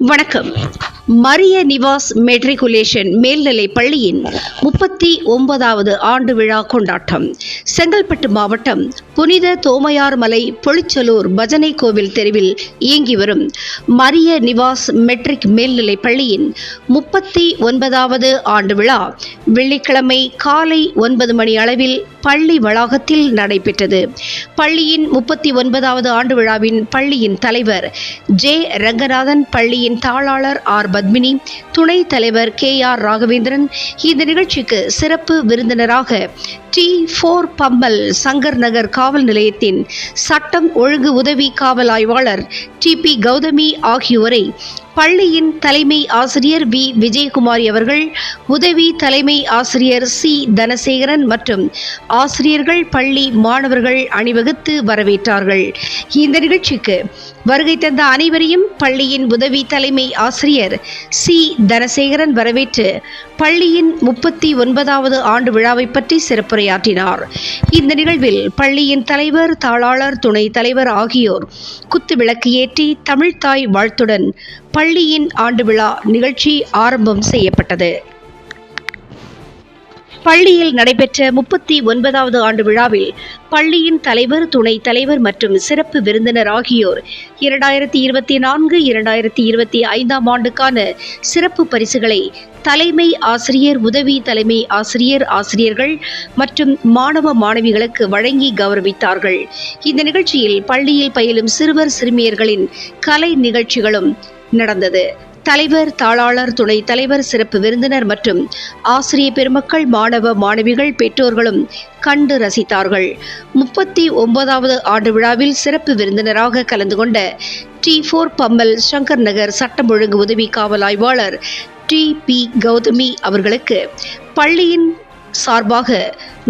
வணக்கம். மரிய நிவாஸ் மெட்ரிகுலேஷன் மேல்நிலை பள்ளியின் முப்பத்தி ஒன்பதாவது ஆண்டு விழா கொண்டாட்டம். செங்கல்பட்டு மாவட்டம் புனித தோமையார் மலை பொழிச்சலூர் பஜனை கோவில் தெருவில் இயங்கி வரும் மரிய நிவாஸ் மெட்ரிக் மேல்நிலை பள்ளியின் முப்பத்தி ஒன்பதாவது ஆண்டு விழா. வெள்ளிக்கிழமை காலை ஒன்பது மணி அளவில் பள்ளி வளாகத்தில் நடைபெற்றது. பள்ளியின் முப்பத்தி ஒன்பதாவது ஆண்டு விழாவின் பள்ளியின் தலைவர் ஜே. ரங்கநாதன் பள்ளியின் தாளாளர் ஆர். பத்மினி துணைத் தலைவர் கே. ஆர். ராகவேந்திரன் இந்த நிகழ்ச்சிக்கு சிறப்பு விருந்தினராக டி. ஃபோர் பம்பல் சங்கர் நகர் காவல் நிலையத்தின் சட்டம் ஒழுங்கு உதவி காவல் ஆய்வாளர் டி. பி. கௌதமி ஆகியோரை பள்ளியின் தலைமை ஆசிரியர் வி. விஜயகுமாரி அவர்கள் உதவி தலைமை ஆசிரியர் சி. தனசேகரன் மற்றும் ஆசிரியர்கள் பள்ளி மாணவர்கள் அணிவகுத்து வரவேற்றார்கள். இந்த நிகழ்ச்சிக்கு வருகை தந்த அனைவரையும் பள்ளியின் உதவி தலைமை ஆசிரியர் சி. தனசேகரன் வரவேற்று பள்ளியின் முப்பத்தி ஒன்பதாவது ஆண்டு விழாவை பற்றி சிறப்புரையாற்றினார். இந்த நிகழ்வில் பள்ளியின் தலைவர் தாளாளர் துணைத் தலைவர் ஆகியோர் குத்து விளக்கு ஏற்றி தமிழ்தாய் வாழ்த்துடன் பள்ளியின் ஆண்டு விழா நிகழ்ச்சி ஆரம்பம் செய்யப்பட்டது. பள்ளியில் நடைபெற்ற முப்பத்தி ஒன்பதாவது ஆண்டு விழாவில் பள்ளியின் தலைவர் துணைத் தலைவர் மற்றும் சிறப்பு விருந்தினர் ஆகியோர் இரண்டாயிரத்தி இருபத்தி நான்கு இரண்டாயிரத்தி இருபத்தி ஐந்தாம் ஆண்டுக்கான சிறப்பு பரிசுகளை தலைமை ஆசிரியர் உதவி தலைமை ஆசிரியர் ஆசிரியர்கள் மற்றும் மாணவ மாணவிகளுக்கு வழங்கி கௌரவித்தார்கள். இந்த நிகழ்ச்சியில் பள்ளியில் பயிலும் சிறுவர் சிறுமியர்களின் கலை நிகழ்ச்சிகளும் நடந்தது. தலைவர் தாளாளர் துணைத் தலைவர் சிறப்பு விருந்தினர் மற்றும் ஆசிரிய பெருமக்கள் மாணவ மாணவிகள் பெற்றோர்களும் கண்டு ரசித்தார்கள். முப்பத்தி ஒன்பதாவது ஆண்டு விழாவில் சிறப்பு விருந்தினராக கலந்து கொண்ட டி ஃபோர் பம்மல் சங்கர் நகர் சட்டம் ஒழுங்கு உதவி காவல் ஆய்வாளர் டி பி கௌதமி அவர்களுக்கு பள்ளியின் சார்பாக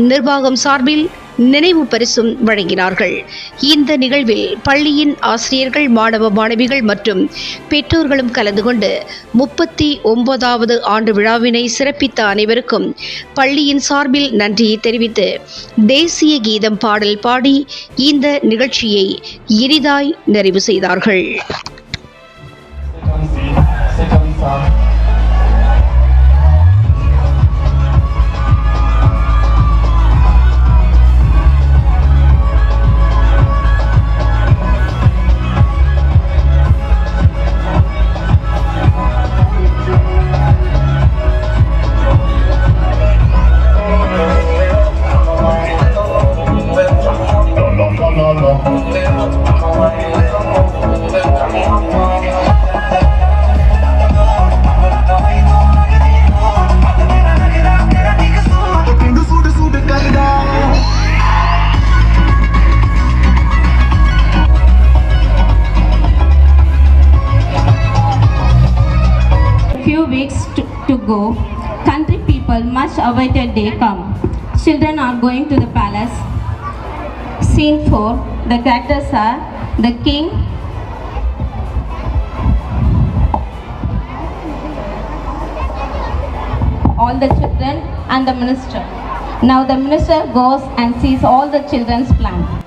நிர்வாகம் சார்பில் நினைவு பரிசும் வழங்கினார்கள். இந்த நிகழ்வில் பள்ளியின் ஆசிரியர்கள் மாணவ மாணவிகள் மற்றும் பெற்றோர்களும் கலந்து கொண்டு முப்பத்தி ஒன்பதாவது ஆண்டு விழாவினை சிறப்பித்த அனைவருக்கும் பள்ளியின் சார்பில் நன்றியை தெரிவித்து தேசிய கீதம் பாடல் பாடி இந்த நிகழ்ச்சியை இனிதாய் நிறைவு செய்தார்கள். Go, country people much awaited day come. Children are going to the palace. Scene 4. The characters are the king, all the children and the minister. Now the minister goes and sees all the children's plan.